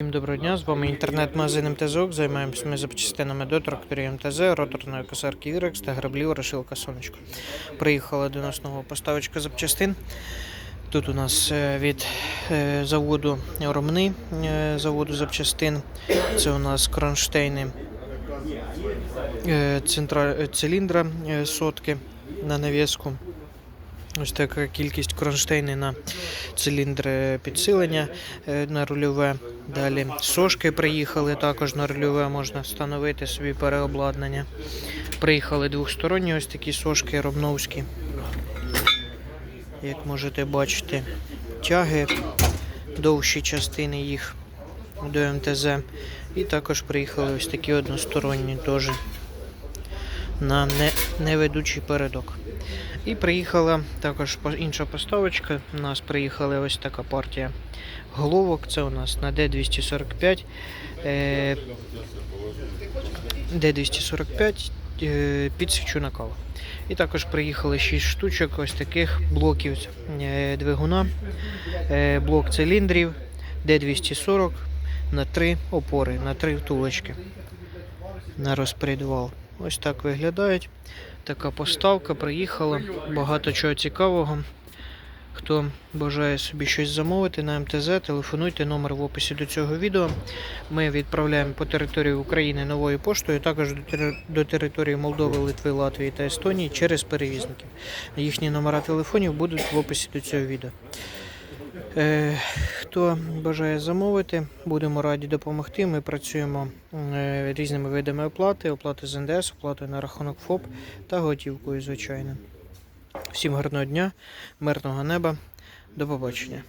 Всім доброго дня, з вами інтернет-магазин МТЗОК. Займаємося ми запчастинами до тракторів МТЗ, роторної косарки Вірекс та граблів Решилка Сонечко. Приїхала до нас нова поставочка запчастин. Тут у нас е, від е, заводу Ромни, е, заводу запчастин. Це у нас кронштейни циліндра сотки на навіску. Ось така кількість кронштейни на циліндри підсилення е, на рульове. Далі сошки приїхали також на рульове, можна встановити собі переобладнання. Приїхали двохсторонні ось такі сошки робновські. Як можете бачити, тяги, довші частини їх до МТЗ. І також приїхали ось такі односторонні теж на не- неведучий передок. І приїхала також інша поставочка. У нас приїхала ось така партія головок. Це у нас на D245. Е, D245 е, під свічу. І також приїхали 6 штучок ось таких блоків е, двигуна, е, блок циліндрів D240 на 3 опори, на 3 втулочки на розпредвал. Ось так виглядають. Така поставка приїхала. Багато чого цікавого. Хто бажає собі щось замовити на МТЗ, телефонуйте номер в описі до цього відео. Ми відправляємо по території України новою поштою, також до, до території Молдови, Литви, Латвії та Естонії через перевізників. Їхні номера телефонів будуть в описі до цього відео. Е, хто бажає замовити, будемо раді допомогти. Ми працюємо е, різними видами оплати, оплати з НДС, оплатою на рахунок ФОП та готівкою, звичайно. Всім гарного дня, мирного неба, до побачення.